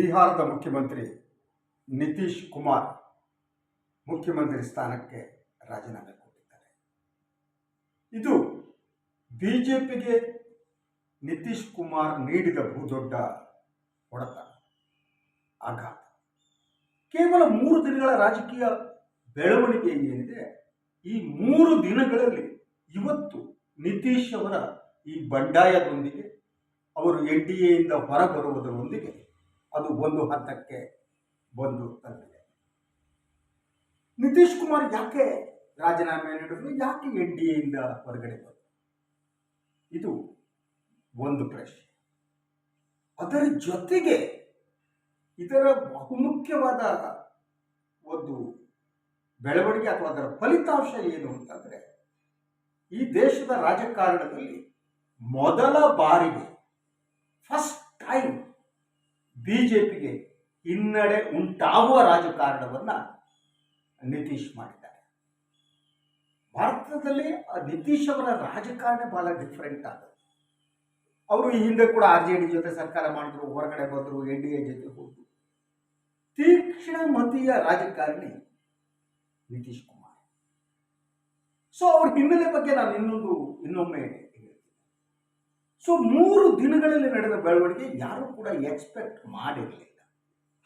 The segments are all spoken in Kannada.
ಬಿಹಾರದ ಮುಖ್ಯಮಂತ್ರಿ ನಿತೀಶ್ ಕುಮಾರ್ ಮುಖ್ಯಮಂತ್ರಿ ಸ್ಥಾನಕ್ಕೆ ರಾಜೀನಾಮೆ ಕೊಟ್ಟಿದ್ದಾರೆ. ಇದು ಬಿಜೆಪಿಗೆ ನಿತೀಶ್ ಕುಮಾರ್ ನೀಡಿದ ಬಹುದೊಡ್ಡ ಹೊಡೆತ ಆಘಾತ. ಕೇವಲ ಮೂರು ದಿನಗಳ ರಾಜಕೀಯ ಬೆಳವಣಿಗೆ ಏನಿದೆ, ಈ ಮೂರು ದಿನಗಳಲ್ಲಿ ಇವತ್ತು ನಿತೀಶ್ ಅವರ ಈ ಬಂಡಾಯದೊಂದಿಗೆ, ಅವರು ಎನ್ ಡಿ ಎಯಿಂದ ಹೊರಬರುವುದರೊಂದಿಗೆ ಅದು ಒಂದು ಹಂತಕ್ಕೆ ಬಂದು ತಲುಪಿದೆ ನಿತೀಶ್ ಕುಮಾರ್ ಯಾಕೆ ರಾಜೀನಾಮೆ ನೀಡಿದ್ರು? ಯಾಕೆ ಎನ್ ಡಿ ಎಯಿಂದ ಹೊರಗಡೆ ಬಂದರು? ಇದು ಒಂದು ಪ್ರಶ್ನೆ. ಅದರ ಜೊತೆಗೆ ಇದರ ಬಹುಮುಖ್ಯವಾದ ಒಂದು ಬೆಳವಣಿಗೆ ಅಥವಾ ಅದರ ಫಲಿತಾಂಶ ಏನು ಅಂತಂದ್ರೆ, ಈ ದೇಶದ ರಾಜಕಾರಣದಲ್ಲಿ ಮೊದಲ ಬಾರಿಗೆ ಫಸ್ಟ್ ಟೈಮ್ ಬಿಜೆಪಿಗೆ ಹಿನ್ನಡೆ ಉಂಟಾಗುವ ರಾಜಕಾರಣವನ್ನು ನಿತೀಶ್ ಮಾಡಿದ್ದಾರೆ. ಭಾರತದಲ್ಲಿ ನಿತೀಶ್ ಅವರ ರಾಜಕಾರಣ ಬಹಳ ಡಿಫ್ರೆಂಟ್ ಆಗುತ್ತೆ ಅವರು ಈ ಹಿಂದೆ ಕೂಡ ಆರ್ ಜೆ ಡಿ ಜೊತೆ ಸರ್ಕಾರ ಮಾಡಿದ್ರು, ಹೊರಗಡೆ ಬಂದರು, ಎನ್ ಡಿ ಎ ಜೊತೆ ಹೋದ್ರು. ತೀಕ್ಷ್ಣ ಮತೀಯ ರಾಜಕಾರಣಿ ನಿತೀಶ್ ಕುಮಾರ್. ಸೊ ಅವ್ರ ಹಿನ್ನೆಲೆ ಬಗ್ಗೆ ನಾನು ಇನ್ನೊಂದು, ಇನ್ನೊಮ್ಮೆ ಸೊ ಮೂರು ದಿನಗಳಲ್ಲಿ ನಡೆದ ಬೆಳವಣಿಗೆ ಯಾರು ಕೂಡ ಎಕ್ಸ್ಪೆಕ್ಟ್ ಮಾಡಿರಲಿಲ್ಲ.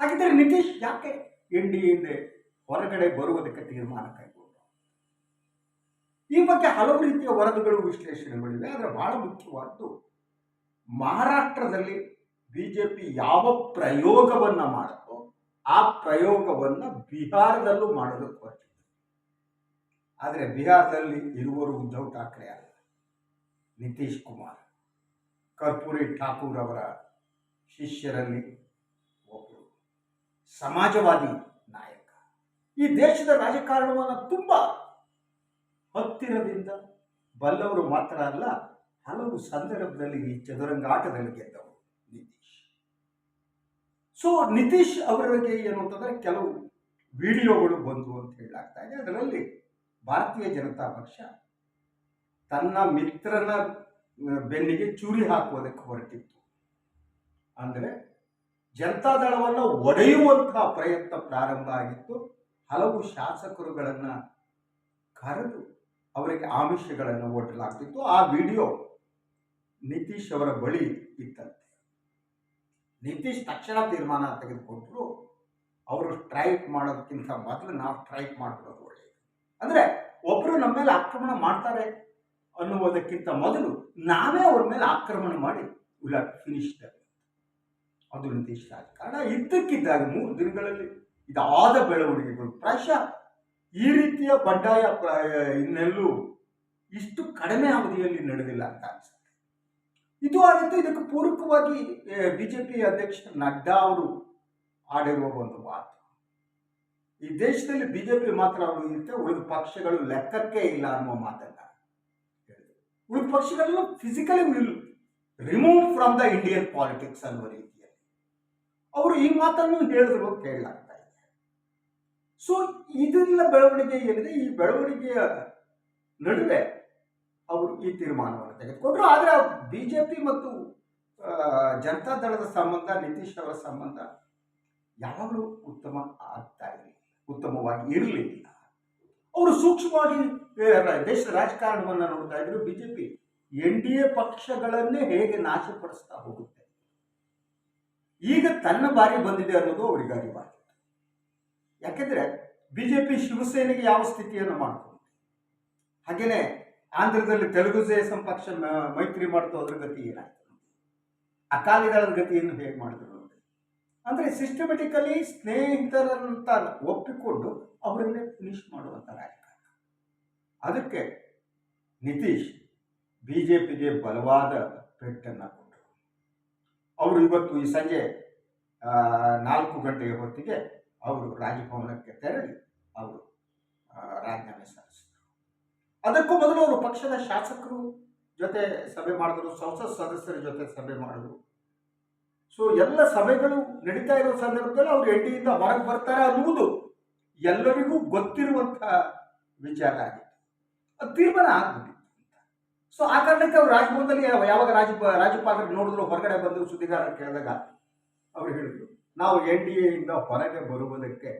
ಹಾಗಿದ್ದರೆ ನಿತೀಶ್ ಯಾಕೆ ಎನ್ ಡಿ ಹಿಂದೆ ಹೊರಗಡೆ ಬರುವುದಕ್ಕೆ ತೀರ್ಮಾನ ಕೈಗೊಂಡು? ಈ ಬಗ್ಗೆ ಹಲವು ರೀತಿಯ ವರದಿಗಳು, ವಿಶ್ಲೇಷಣೆಗಳಿವೆ. ಆದರೆ ಬಹಳ ಮುಖ್ಯವಾದ್ದು ಮಹಾರಾಷ್ಟ್ರದಲ್ಲಿ ಬಿಜೆಪಿ ಯಾವ ಪ್ರಯೋಗವನ್ನ ಮಾಡುತ್ತೋ ಆ ಪ್ರಯೋಗವನ್ನ ಬಿಹಾರದಲ್ಲೂ ಮಾಡೋದಕ್ಕೆ ಹೊರಟಿದೆ ಆದರೆ ಬಿಹಾರದಲ್ಲಿ ಇರುವರು ಉದ್ಧವ್ ಠಾಕ್ರೆ ಅಲ್ಲ, ನಿತೀಶ್ ಕುಮಾರ್. ಕರ್ಪೂರಿ ಠಾಕೂರ್ ಅವರ ಶಿಷ್ಯರಲ್ಲಿ ಒಬ್ಬರು ಸಮಾಜವಾದಿ ನಾಯಕ. ಈ ದೇಶದ ರಾಜಕಾರಣವನ್ನು ತುಂಬ ಹತ್ತಿರದಿಂದ ಬಲ್ಲವರು ಮಾತ್ರ ಅಲ್ಲ, ಹಲವು ಸಂದರ್ಭದಲ್ಲಿ ಈ ಚದುರಂಗ ಆಟದಲ್ಲಿ ಗೆದ್ದವರು ನಿತೀಶ್. ಸೊ ನಿತೀಶ್ ಅವರಿಗೆ ಏನು ಅಂತಂದ್ರೆ ಕೆಲವು ವಿಡಿಯೋಗಳು ಬಂದವು ಅಂತ ಹೇಳಲಾಗ್ತಾ ಇದೆ. ಅದರಲ್ಲಿ ಭಾರತೀಯ ಜನತಾ ಪಕ್ಷ ತನ್ನ ಮಿತ್ರನ ಬೆನ್ನಿಗೆ ಚೂರಿ ಹಾಕುವುದಕ್ಕೆ ಹೊರಟಿತ್ತು. ಅಂದರೆ ಜನತಾದಳವನ್ನು ಒಡೆಯುವಂತಹ ಪ್ರಯತ್ನ ಪ್ರಾರಂಭ ಆಗಿತ್ತು. ಹಲವು ಶಾಸಕರುಗಳನ್ನು ಕರೆದು ಅವರಿಗೆ ಆಮಿಷಗಳನ್ನು ಒಡ್ಡಲಾಗ್ತಿತ್ತು. ಆ ವಿಡಿಯೋ ನಿತೀಶ್ ಅವರ ಬಳಿ ಇತ್ತಂತೆ. ನಿತೀಶ್ ತಕ್ಷಣ ತೀರ್ಮಾನ ತೆಗೆದುಕೊಂಡ್ರು. ಅವರು ಸ್ಟ್ರೈಕ್ ಮಾಡೋದಕ್ಕಿಂತ ಮೊದಲು ನಾವು ಸ್ಟ್ರೈಕ್ ಮಾಡಿಬಿಡೋದು ಒಳ್ಳೆಯದು ಅಂದರೆ ಒಬ್ಬರು ನಮ್ಮ ಮೇಲೆ ಆಕ್ರಮಣ ಮಾಡ್ತಾರೆ. ಅನ್ನುವುದಕ್ಕಿಂತ ಮೊದಲು ನಾವೇ ಅವ್ರ ಮೇಲೆ ಆಕ್ರಮಣ ಮಾಡಿ ವಿಲಾಟ್ ಫಿನಿಶ್ ಅದು ನಿತೀಶ್ ಕಾರಣ ಇದ್ದಕ್ಕಿದ್ದಾಗ ಮೂರು ದಿನಗಳಲ್ಲಿ ಇದಾದ ಬೆಳವಣಿಗೆಗಳು. ಪ್ರಾಯಶಃ ಈ ರೀತಿಯ ಬಂಡಾಯ ಇನ್ನೆಲ್ಲೂ ಇಷ್ಟು ಕಡಿಮೆ ಅವಧಿಯಲ್ಲಿ ನಡೆದಿಲ್ಲ ಅಂತ ಅನ್ಸುತ್ತೆ. ಇದು ಆಗಿತ್ತು ಇದಕ್ಕೆ ಪೂರಕವಾಗಿ ಬಿಜೆಪಿ ಅಧ್ಯಕ್ಷ ನಡ್ಡಾ ಅವರು ಆಡಿರುವ ಒಂದು ಮಾತು. ಈ ದೇಶದಲ್ಲಿ ಬಿಜೆಪಿ ಮಾತ್ರ ಅವರು ಇರುತ್ತೆ, ಉಳಿದ ಪಕ್ಷಗಳು ಲೆಕ್ಕಕ್ಕೆ ಇಲ್ಲ ಅನ್ನುವ ಹೇಳಿದ್ರು ಉಳಿದ ಪಕ್ಷಗಳನ್ನು physically will remove from the Indian politics ಅನ್ನುವ ರೀತಿಯಲ್ಲಿ. ಅವರು ಈ ಮಾತನ್ನು ಹೇಳಿದ್ರು ಅಂತ ಇದೆ. ಸೊ ಇದೆಲ್ಲ ಬೆಳವಣಿಗೆ ಏನಿದೆ? ಈ ಬೆಳವಣಿಗೆಯ ನಡುವೆ ಅವರು ಈ ತೀರ್ಮಾನವನ್ನು ತೆಗೆದುಕೊಂಡ್ರು. ಆದರೆ ಬಿಜೆಪಿ ಮತ್ತು ಜನತಾದಳದ ಸಂಬಂಧ, ನಿತೀಶ್ ಅವರ ಸಂಬಂಧ ಯಾವಾಗಲೂ ಉತ್ತಮ ಆಗ್ತಾ ಇರಲಿ ಉತ್ತಮವಾಗಿ ಇರಲಿಲ್ಲ. ಅವರು ಸೂಕ್ಷ್ಮವಾಗಿ ದೇಶದ ರಾಜಕಾರಣವನ್ನು ನೋಡ್ತಾ ಇದ್ರು ಬಿಜೆಪಿ ಎನ್ ಡಿ ಎ ಪಕ್ಷಗಳನ್ನೇ ಹೇಗೆ ನಾಶಪಡಿಸ್ತಾ ಹೋಗುತ್ತೆ? ಈಗ ತನ್ನ ಬಾರಿ ಬಂದಿದೆ ಅನ್ನೋದು ಅವರಿಗೆ ಅರಿವಾಗಿತ್ತು ಯಾಕೆಂದ್ರೆ ಬಿಜೆಪಿ ಶಿವಸೇನೆಗೆ ಯಾವ ಸ್ಥಿತಿಯನ್ನು ಮಾಡ್ಕೊಂಡಿದೆ ಹಾಗೇನೆ ಆಂಧ್ರದಲ್ಲಿ ತೆಲುಗು ದೇಶಂ ಪಕ್ಷ ಮೈತ್ರಿ ಮಾಡ್ತು ಅದ್ರ ಗತಿ ಏನಾಯ್ತು? ಅಕಾಲಿ ದಳದ ಗತಿಯನ್ನು ಹೇಗೆ ಮಾಡಿದ್ರು? ಅಂದ್ರೆ ಸಿಸ್ಟಮೆಟಿಕಲಿ ಸ್ನೇಹಿತರಂತ ಒಪ್ಪಿಕೊಂಡು ಅವರನ್ನೇ ಫಿನಿಶ್ ಮಾಡುವಂಥ ರಾಜಕಾರಣ. ಅದಕ್ಕೆ ನಿತೀಶ್ ಬಿಜೆಪಿಗೆ ಬಲವಾದ ಪೆಟ್ಟನ್ನು ಕೊಟ್ಟರು. ಅವರು ಇವತ್ತು ಈ ಸಂಜೆ ನಾಲ್ಕು ಗಂಟೆಯ ಹೊತ್ತಿಗೆ ಅವರು ರಾಜಭವನಕ್ಕೆ ತೆರಳಿ ಅವರು ರಾಜೀನಾಮೆ ಸಲ್ಲಿಸಿದರು. ಅದಕ್ಕೂ ಮೊದಲು ಅವರು ಪಕ್ಷದ ಶಾಸಕರು ಜೊತೆ ಸಭೆ ಮಾಡಿದ್ರು, ಸಂಸತ್ ಸದಸ್ಯರ ಜೊತೆ ಸಭೆ ಮಾಡಿದ್ರು. ಸೊ ಎಲ್ಲ ಸಭೆಗಳು ನಡೀತಾ ಇರೋ ಸಂದರ್ಭದಲ್ಲಿ ಅವರು ಎಡ್ಡಿಯಿಂದ ಹೊರಗೆ ಬರ್ತಾರೆ ಅನ್ನುವುದು ಎಲ್ಲರಿಗೂ ಗೊತ್ತಿರುವಂತಹ ವಿಚಾರ ಆಗಿತ್ತು. ಅದು ತೀರ್ಮಾನ ಆಗ್ಬಿಟ್ಟಿತ್ತು ಸೊ ಆ ಕಾರಣಕ್ಕೆ ಅವರು ರಾಜಭವನದಲ್ಲಿ ಯಾವಾಗ ರಾಜ ರಾಜ್ಯಪಾಲರು ನೋಡಿದ್ರು ಹೊರಗಡೆ ಬಂದು ಸುದ್ದಿಗಾರರು ಕೇಳಿದಾಗ ಅವರು ಹೇಳಿದ್ರು, ನಾವು ಎನ್ ಡಿ ಎಯಿಂದ ಹೊರಗೆ ಬರುವುದಕ್ಕೆ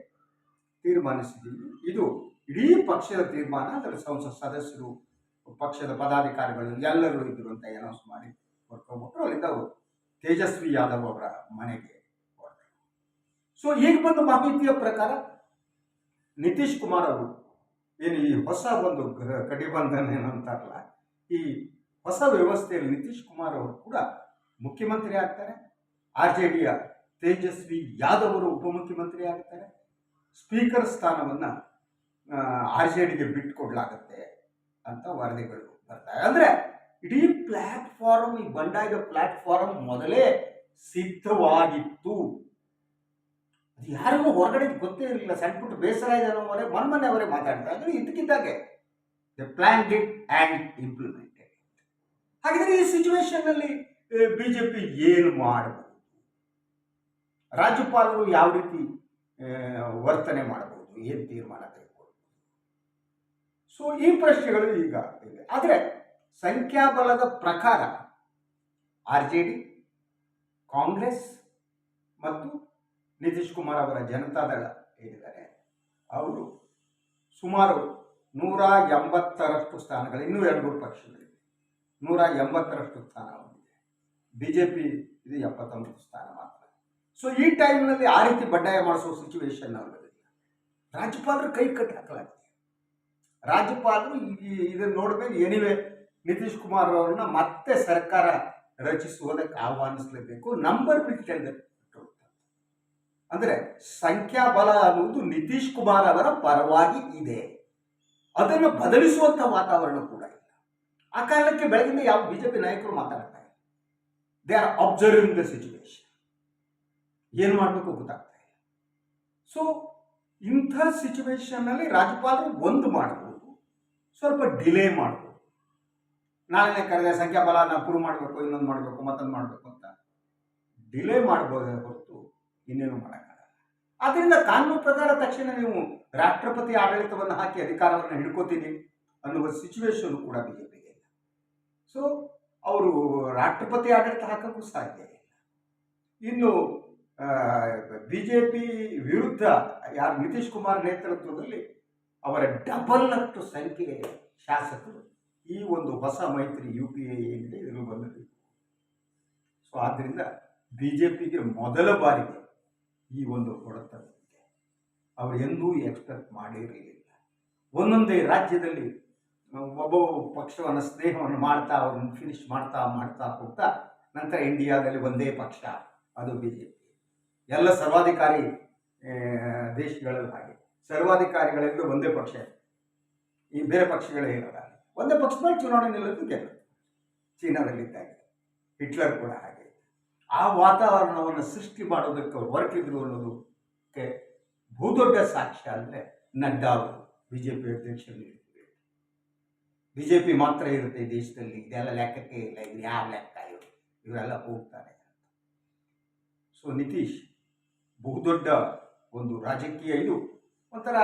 ತೀರ್ಮಾನಿಸಿದ್ದೀವಿ. ಇದು ಇಡೀ ಪಕ್ಷದ ತೀರ್ಮಾನ, ಅದರ ಸಂಸತ್ ಸದಸ್ಯರು ಪಕ್ಷದ ಪದಾಧಿಕಾರಿಗಳು ಎಲ್ಲರೂ ಇದ್ರು ಅಂತ ಅನೌನ್ಸ್ ಮಾಡಿ ಹೊರ್ಕೊಂಡ್ಬಿಟ್ರು ಅಲ್ಲಿಂದ ತೇಜಸ್ವಿ ಯಾದವ್ ಅವರ ಮನೆಗೆ ಸೊ ಈಗ ಬಂದು ಮಾಹಿತಿಯ ಪ್ರಕಾರ? ನಿತೀಶ್ ಕುಮಾರ್ ಅವರು ಏನು ಈ ಹೊಸ ಒಂದು ಕಟಿಬಂಧನ ಏನಂತಾರಲ್ಲ, ಈ ಹೊಸ ವ್ಯವಸ್ಥೆಯಲ್ಲಿ ನಿತೀಶ್ ಕುಮಾರ್ ಅವರು ಕೂಡ ಮುಖ್ಯಮಂತ್ರಿ ಆಗ್ತಾರೆ. ಆರ್ ಜೆ ಡಿಯ ತೇಜಸ್ವಿ ಯಾದವ್ ಅವರು ಉಪಮುಖ್ಯಮಂತ್ರಿ ಆಗ್ತಾರೆ. ಸ್ಪೀಕರ್ ಸ್ಥಾನವನ್ನು ಆರ್ ಜೆ ಡಿಗೆ ಬಿಟ್ಟುಕೊಡ್ಲಾಗತ್ತೆ ಅಂತ ವರದಿಗಳು ಬರ್ತಾರೆ ಅಂದರೆ ಇಡೀ ಪ್ಲಾಟ್ಫಾರ್ಮ್ ಈ ಬಂಡಾಯದ ಪ್ಲಾಟ್ಫಾರ್ಮ್ ಮೊದಲೇ ಸಿದ್ಧವಾಗಿತ್ತು. ಅದು ಯಾರಿಗೂ ಹೊರಗಡೆ ಗೊತ್ತೇ ಇರಲಿಲ್ಲ. ಸಣ್ಣ ಪುಟ್ಟ ಬೇಸರ ಇದೆ ಅನ್ನೋವರೆ ಮನ್ಮನೆ ಅವರೇ ಮಾತಾಡ್ತಾರೆ ಅಂದ್ರೆ ಇದಕ್ಕಿದ್ದಾಗೆ the plan did and implemented ಹಾಗಿದ್ರೆ ಈ ಸಿಚುವೇಶನ್ ಅಲ್ಲಿ ಬಿಜೆಪಿ ಏನು ಮಾಡಬಹುದು ರಾಜ್ಯಪಾಲರು ಯಾವ ರೀತಿ ವರ್ತನೆ ಮಾಡಬಹುದು ಏನು ತೀರ್ಮಾನ ತೆಗೆದುಕೊಳ್ಬಹುದು ಸೊ ಈ ಪ್ರಶ್ನೆಗಳು ಈಗ ಇವೆ ಆದರೆ ಸಂಖ್ಯಾಬಲದ ಪ್ರಕಾರ ಆರ್ ಜೆ ಡಿ ಕಾಂಗ್ರೆಸ್ ಮತ್ತು ನಿತೀಶ್ ಕುಮಾರ್ ಅವರ ಜನತಾದಳ ಹೇಳಿದ್ದಾರೆ ಅವರು ಸುಮಾರು ನೂರ ಎಂಬತ್ತರಷ್ಟು ಸ್ಥಾನಗಳು, ಇನ್ನೂ ಎರಡು ಮೂರು ಪಕ್ಷಗಳಿವೆ. ನೂರ ಎಂಬತ್ತರಷ್ಟು ಸ್ಥಾನ ಹೊಂದಿದೆ. ಬಿ ಜೆ ಪಿ ಇದು ಎಪ್ಪತ್ತೊಂಬತ್ತು ಸ್ಥಾನ ಮಾತ್ರ. ಸೊ ಈ ಟೈಮ್ನಲ್ಲಿ ಆ ರೀತಿ ಬಡ್ಡಾಯ ಮಾಡಿಸುವ ಸಿಚುವೇಶನ್ ಅವರಿಲ್ಲ ರಾಜ್ಯಪಾಲರು ಕೈ ಕಟ್ಟಿ ಹಾಕಲಾಗಿದೆ. ರಾಜ್ಯಪಾಲರು ಇದನ್ನ ನೋಡಿದ್ಮೇಲೆ ಎನಿವೆ ನಿತೀಶ್ ಕುಮಾರ್ ಅವರನ್ನ ಮತ್ತೆ ಸರ್ಕಾರ ರಚಿಸುವುದಕ್ಕೆ ಆಹ್ವಾನಿಸಲೇಬೇಕು. ನಂಬರ್ ಬಿಟ್ಟು ಅಂದ್ರೆ ಸಂಖ್ಯಾಬಲ ಅನ್ನುವುದು ನಿತೀಶ್ ಕುಮಾರ್ ಅವರ ಪರವಾಗಿ ಇದೆ. ಅದನ್ನು ಬದಲಿಸುವಂಥ ವಾತಾವರಣ ಕೂಡ ಇಲ್ಲ. ಆ ಕಾರಣಕ್ಕೆ ಬೆಳಗಿನ ಯಾವ ಬಿಜೆಪಿ ನಾಯಕರು ಮಾತಾಡ್ತಾ ಇಲ್ಲ. They are observing the situation ಏನು ಮಾಡಬೇಕು ಗೊತ್ತಾಗ್ತಾ ಇಲ್ಲ. ಸೊ ಇಂಥ ಸಿಚುವೇಶನ್ ಅಲ್ಲಿ ರಾಜ್ಯಪಾಲರು ಒಂದು ಮಾಡಬಹುದು ಸ್ವಲ್ಪ ಡಿಲೇ ಮಾಡಬಹುದು ನಾಳೆನೇ ಕರೆದ ಸಂಖ್ಯಾಬಲನ ಪ್ರೂವ್ ಮಾಡಬೇಕು, ಇನ್ನೊಂದು ಮಾಡಬೇಕು, ಮತ್ತೊಂದು ಮಾಡಬೇಕು ಅಂತ ಡಿಲೇ ಮಾಡಬಹುದು ಹೊರತು ಇನ್ನೇನು ಮಾಡೋಕ್ಕಾಗಲ್ಲ. ಆದ್ದರಿಂದ ಕಾನೂನು ಪ್ರಕಾರ ತಕ್ಷಣ ನೀವು ರಾಷ್ಟ್ರಪತಿ ಆಡಳಿತವನ್ನು ಹಾಕಿ ಅಧಿಕಾರವನ್ನು ಹಿಡ್ಕೋತೀನಿ ಅನ್ನುವ ಸಿಚುವೇಶನ್ ಕೂಡ ಬಿಜೆಪಿಗೆ ಇಲ್ಲ. ಸೊ ಅವರು ರಾಷ್ಟ್ರಪತಿ ಆಡಳಿತ ಹಾಕೋಕ್ಕೂ ಸಾಧ್ಯ ಇಲ್ಲ. ಇನ್ನು ಬಿ ಜೆ ಪಿ ವಿರುದ್ಧ ಯಾರು ನಿತೀಶ್ ಕುಮಾರ್ ನೇತೃತ್ವದಲ್ಲಿ ಅವರ ಡಬಲ್ ಅಷ್ಟು ಸಂಖ್ಯೆ ಶಾಸಕರು ಈ ಒಂದು ಹೊಸ ಮೈತ್ರಿ ಯು ಪಿ ಎ ಏನಿದೆ ಇದನ್ನು ಬಂದಿದೆ ಸೊ ಆದ್ದರಿಂದ ಬಿ ಜೆ ಪಿಗೆ ಮೊದಲ ಬಾರಿಗೆ ಈ ಒಂದು ಹೊಡೆತ. ಅವರು ಎಂದೂ ಎಕ್ಸ್ಪೆಕ್ಟ್ ಮಾಡಿರಲಿಲ್ಲ ಒಂದೊಂದೇ ರಾಜ್ಯದಲ್ಲಿ ಒಬ್ಬ ಪಕ್ಷವನ್ನು ಸ್ನೇಹವನ್ನು ಮಾಡ್ತಾ, ಅವ್ರನ್ನ ಫಿನಿಶ್ ಮಾಡ್ತಾ ಮಾಡ್ತಾ ಹೋಗ್ತಾ ನಂತರ ಇಂಡಿಯಾದಲ್ಲಿ ಒಂದೇ ಪಕ್ಷ, ಅದು ಬಿ ಜೆ ಪಿ ಎಲ್ಲ ಸರ್ವಾಧಿಕಾರಿ ದೇಶಗಳಲ್ಲಿ ಹಾಗೆ ಸರ್ವಾಧಿಕಾರಿಗಳೆಲ್ಲೂ ಒಂದೇ ಪಕ್ಷ. ಈ ಬೇರೆ ಪಕ್ಷಗಳೇ ಇರಲ್ಲ. ಒಂದೇ ಪಕ್ಷದಲ್ಲಿ ಚುನಾವಣೆ ನಿಲ್ಲೋದು ಚೀನಾದಲ್ಲಿ ಚೀನಾದಲ್ಲಿದ್ದಾಗ ಹಿಟ್ಲರ್ ಕೂಡ ಹಾಗೆ. ಆ ವಾತಾವರಣವನ್ನು ಸೃಷ್ಟಿ ಮಾಡೋದಕ್ಕೆ ಹೊರಟಿದ್ರು ಅನ್ನೋದಕ್ಕೆ ಬಹುದೊಡ್ಡ ಸಾಕ್ಷ್ಯ ಅಂದರೆ ನಡ್ಡಾ ಅವರು ಬಿ ಜೆ ಪಿ ಅಧ್ಯಕ್ಷರು ಬಿ ಜೆ ಪಿ ಮಾತ್ರ ಇರುತ್ತೆ ಈ ದೇಶದಲ್ಲಿ. ಇದೆಲ್ಲ ಲೆಕ್ಕಕ್ಕೆ ಇಲ್ಲ. ಇದು ಯಾವ ಲೆಕ್ಕ ಇವರು? ಇವರೆಲ್ಲ ಹೋಗ್ತಾರೆ ಸೊ ನಿತೀಶ್, ಬಹುದೊಡ್ಡ ಒಂದು ರಾಜಕೀಯ ಇದು. ಒಂಥರ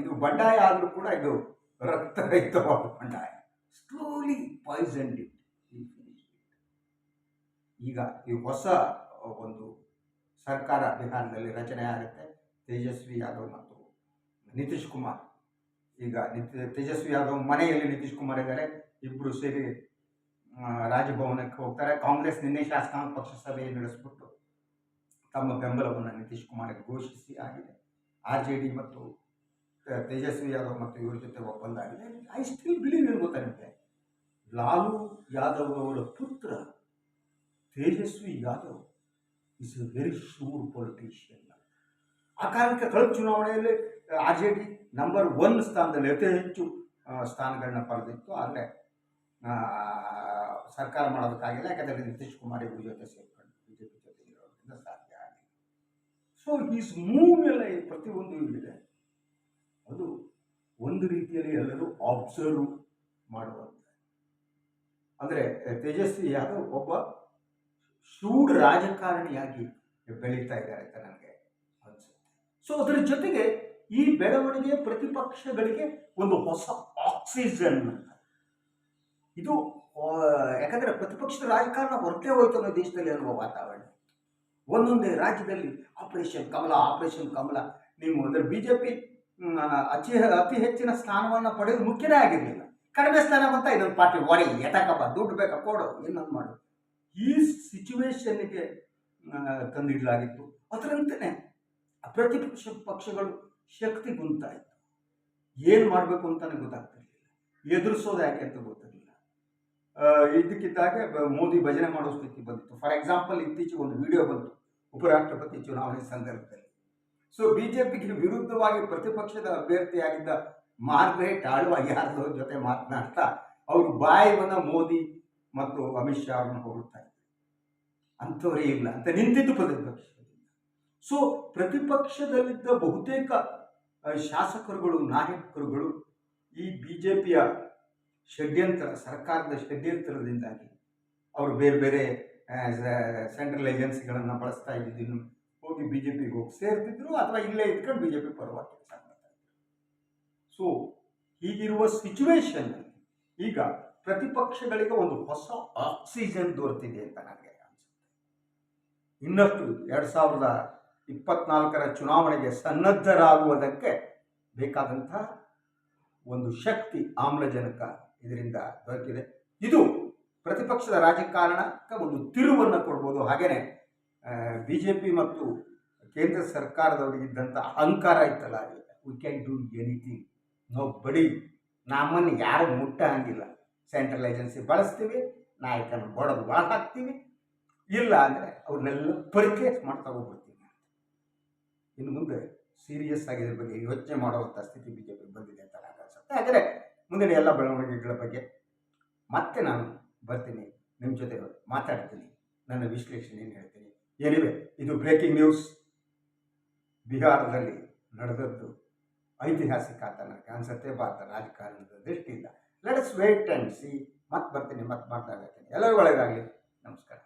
ಇದು ಬಂಡಾಯ ಆದರೂ ಕೂಡ ಇದು ರಕ್ತರಹಿತವಾದ ಸ್ಲೋಲಿ ಪಾಯ್ಸನ್ ಇಟ್ ಈಗ ಈ ಹೊಸ ಒಂದು ಸರ್ಕಾರ ಬಿಹಾರದಲ್ಲಿ ರಚನೆ ಆಗುತ್ತೆ. ತೇಜಸ್ವಿ ಯಾದವ್ ಮತ್ತು ನಿತೀಶ್ ಕುಮಾರ್. ಈಗ ತೇಜಸ್ವಿ ಯಾದವ್ ಮನೆಯಲ್ಲಿ ನಿತೀಶ್ ಕುಮಾರ್ ಇದ್ದಾರೆ. ಇಬ್ಬರು ಸೇರಿ ರಾಜಭವನಕ್ಕೆ ಹೋಗ್ತಾರೆ. ಕಾಂಗ್ರೆಸ್ ನಿನ್ನೆ ಶಾಸಕಾಂಗ ಪಕ್ಷ ಸಭೆ ನಡೆಸ್ಬಿಟ್ಟು ತಮ್ಮ ಬೆಂಬಲವನ್ನು ನಿತೀಶ್ ಕುಮಾರ್ಗೆ ಘೋಷಿಸಿ ಆಗಿದೆ. ಆರ್ ಜೆ ಡಿ ಮತ್ತು ತೇಜಸ್ವಿ ಯಾದವ್ ಮತ್ತು ಇವ್ರ ಜೊತೆ ಒಪ್ಪಂದ ಆಗಿದೆ ಐ ಸ್ಟಿಲ್ ಬಿಲೀವ್ ಏನು ಗೊತ್ತಾ ಲಾಲು ಯಾದವ್ ಅವರ ಪುತ್ರ Tejashwi Yadav is a very sure politician ಆ ಕಾರಣಕ್ಕೆ ಕಳೆದ ಚುನಾವಣೆಯಲ್ಲಿ R J D number one ಸ್ಥಾನದಲ್ಲಿ ಅತಿ ಹೆಚ್ಚು ಸ್ಥಾನಗಳನ್ನ ಪಡೆದಿತ್ತು. ಆದರೆ ಸರ್ಕಾರ ಮಾಡೋದಕ್ಕಾಗಿಲ್ಲ, ಯಾಕಂದರೆ ನಿತೀಶ್ ಕುಮಾರ್ ಇವ್ರ ಜೊತೆ ಸೇರ್ಕೊಂಡು ಬಿ ಜೊತೆ ಇರೋದ್ರಿಂದ ಸಾಧ್ಯ ಆಗಿದೆ ಸೊ ಈಸ್ ಮೂವ್ ಎಲ್ಲ ಪ್ರತಿಯೊಂದು ಇಲ್ಲಿದೆ ಅದು ಒಂದು ರೀತಿಯಲ್ಲಿ ಎಲ್ಲರೂ ಅಬ್ಸರ್ವ್ ಮಾಡುವಂಥ ಅಂದರೆ, ತೇಜಸ್ವಿ ಯಾದವ್ ಒಬ್ಬ ಶೂಡ್ ರಾಜಕಾರಣಿಯಾಗಿ ಬೆಳೀತಾ ಇದ್ದಾರೆ ಅಂತ ನನಗೆ ಅನಿಸುತ್ತೆ. ಸೊ ಅದರ ಜೊತೆಗೆ ಈ ಬೆಳವಣಿಗೆ ಪ್ರತಿಪಕ್ಷಗಳಿಗೆ ಒಂದು ಹೊಸ ಆಕ್ಸಿಜನ್ ಇದು ಯಾಕಂದರೆ ಯಾಕಂದ್ರೆ ಪ್ರತಿಪಕ್ಷದ ರಾಜಕಾರಣ ಹೊರಟೇ ಹೋಯ್ತು ಅನ್ನೋ ದೇಶದಲ್ಲಿ ಅನ್ನುವ ವಾತಾವರಣ. ಒಂದೊಂದೇ ರಾಜ್ಯದಲ್ಲಿ ಆಪರೇಷನ್ ಕಮಲ ಆಪರೇಷನ್ ಕಮಲ. ನೀವು ಅಂದರೆ ಬಿ ಜೆ ಪಿ ಅತಿ ಅತಿ ಹೆಚ್ಚಿನ ಸ್ಥಾನವನ್ನು ಪಡೆಯೋದು ಮುಖ್ಯನೇ ಆಗಿರಲಿಲ್ಲ. ಕಡಿಮೆ ಸ್ಥಾನ ಬಂತ ಇನ್ನೊಂದು ಪಾರ್ಟಿ ಒಡೆ ಎಟಕಪ್ಪ, ದುಡ್ಡು ಬೇಕಾ, ಕೊಡು, ಇನ್ನೊಂದು ಮಾಡು. ಈ ಸಿಚುವೇಶನ್ಗೆ ತಂದಿಡಲಾಗಿತ್ತು. ಅದರಂತೆಯೇ ಪ್ರತಿಪಕ್ಷ ಪಕ್ಷಗಳು ಶಕ್ತಿ ಗುಂತಾಯಿತು. ಏನು ಮಾಡಬೇಕು ಅಂತಾನೆ ಗೊತ್ತಾಗ್ತಿರಲಿಲ್ಲ. ಎದುರಿಸೋದು ಯಾಕೆ ಅಂತ ಗೊತ್ತಿರಲಿಲ್ಲ ಇದಕ್ಕಿದ್ದಾಗೆ ಮೋದಿ ಭಜನೆ ಮಾಡೋ ಸ್ಥಿತಿ ಬಂದಿತ್ತು. ಫಾರ್ ಎಕ್ಸಾಂಪಲ್ ಇತ್ತೀಚೆಗೆ ಒಂದು ವಿಡಿಯೋ ಬಂತು. ಉಪರಾಷ್ಟ್ರಪತಿ ಚುನಾವಣೆ ಸಂದರ್ಭದಲ್ಲಿ. ಸೊ ಬಿಜೆಪಿಗೆ ವಿರುದ್ಧವಾಗಿ ಪ್ರತಿಪಕ್ಷದ ಅಭ್ಯರ್ಥಿಯಾಗಿದ್ದ ಮಾರ್ಗ್ರೆಟ್ ಆಳ್ವ ಯಾರ್ದೋ ಜೊತೆ ಮಾತನಾಡ್ತಾ ಅವರು ಬಾಯಿವನ್ನ ಮೋದಿ ಮತ್ತು ಅಮಿತ್ ಶಾ ಅವ್ರನ್ನ ಹೊಗಳ್ತಾ ಇದ್ರು. ಅಂಥವರೇ ಇಲ್ಲ ಅಂತ ನಿಂತಿದ್ದು ಪ್ರತಿಪಕ್ಷದಿಂದ ಸೊ ಪ್ರತಿಪಕ್ಷದಲ್ಲಿದ್ದ ಬಹುತೇಕ ಶಾಸಕರುಗಳು, ನಾಯಕರುಗಳು ಈ ಬಿ ಜೆ ಪಿಯ ಷಡ್ಯಂತ್ರ, ಸರ್ಕಾರದ ಷಡ್ಯಂತ್ರದಿಂದಾಗಿ ಅವರು ಬೇರೆ ಬೇರೆ ಸೆಂಟ್ರಲ್ ಏಜೆನ್ಸಿಗಳನ್ನು ಬಳಸ್ತಾ ಇದ್ದಿದ್ದು ಹೋಗಿ ಬಿ ಜೆ ಪಿಗೆ ಹೋಗಿ ಸೇರ್ತಿದ್ರು ಅಥವಾ ಇಲ್ಲೇ ಇದ್ಕೊಂಡು ಬಿ ಜೆ ಪಿ ಪರವಾಗಿ ಕೆಲಸ ಸೊ ಹೀಗಿರುವ ಸಿಚುವೇಶನ್ ಈಗ ಪ್ರತಿಪಕ್ಷಗಳಿಗೆ ಒಂದು ಹೊಸ ಆಕ್ಸಿಜನ್ ದೊರೆತಿದೆ ಅಂತ ನನಗೆ ಅನಿಸುತ್ತೆ. ಇನ್ನಷ್ಟು ಎರಡು ಸಾವಿರದ ಇಪ್ಪತ್ನಾಲ್ಕರ ಚುನಾವಣೆಗೆ ಸನ್ನದ್ಧರಾಗುವುದಕ್ಕೆ ಬೇಕಾದಂತಹ ಒಂದು ಶಕ್ತಿ ಆಮ್ಲಜನಕ ಇದರಿಂದ ದೊರಕಿದೆ. ಇದು ಪ್ರತಿಪಕ್ಷದ ರಾಜಕಾರಣಕ್ಕೆ ಒಂದು ತಿರುವನ್ನು ಕೊಡ್ಬೋದು. ಹಾಗೆಯೇ ಬಿ ಜೆ ಪಿ ಮತ್ತು ಕೇಂದ್ರ ಸರ್ಕಾರದವರಿಗಿದ್ದಂಥ ಅಹಂಕಾರ ಇತ್ತಲ್ಲ we can do anything nobody ನಮ್ಮನ್ನು ಯಾರು ಮುಟ್ಟ ಹಂಗಿಲ್ಲ ಸೆಂಟ್ರಲ್ ಏಜೆನ್ಸಿ ಬಳಸ್ತೀವಿ ನಾಯಕನ ಬಡದು ಒಳಗೆ ಹಾಕ್ತೀವಿ. ಇಲ್ಲ ಅಂದರೆ ಅವ್ರನ್ನೆಲ್ಲ ಪರ್ಚೇಸ್ ಮಾಡಿ ತಗೊಬಿಡ್ತೀವಿ ಇನ್ನು ಮುಂದೆ ಸೀರಿಯಸ್ ಆಗಿ ಇದ್ರ ಬಗ್ಗೆ ಯೋಚನೆ ಮಾಡುವಂಥ ಸ್ಥಿತಿ ಬಿ ಜೆ ಪಿ ಬಂದಿದೆ ಅಂತ ನನಗೆ ಅನ್ಸುತ್ತೆ. ಆದರೆ ಮುಂದಿನ ಎಲ್ಲ ಬೆಳವಣಿಗೆಗಳ ಬಗ್ಗೆ ಮತ್ತೆ ನಾನು ಬರ್ತೀನಿ. ನಿಮ್ಮ ಜೊತೆ ಮಾತಾಡ್ತೀನಿ. ನನ್ನ ವಿಶ್ಲೇಷಣೆಯನ್ನು ಹೇಳ್ತೀನಿ. ಏನಿವೆ ಇದು ಬ್ರೇಕಿಂಗ್ ನ್ಯೂಸ್ ಬಿಹಾರದಲ್ಲಿ ನಡೆದದ್ದು ಐತಿಹಾಸಿಕ ನನಗೆ ಅನ್ಸುತ್ತೆ ಭಾರತ ರಾಜಕಾರಣದ ದೃಷ್ಟಿಯಿಂದ. ಲೆಟ್ಸ್ ವೇಟ್ ಅಂಡ್ ಸಿ ಮತ್ತೆ ಬರ್ತೀನಿ ಮತ್ತೆ ಮಾತಾಡ್ತೀನಿ ಎಲ್ಲರೂ ಒಳ್ಳೆಯದಾಗಲಿ ನಮಸ್ಕಾರ.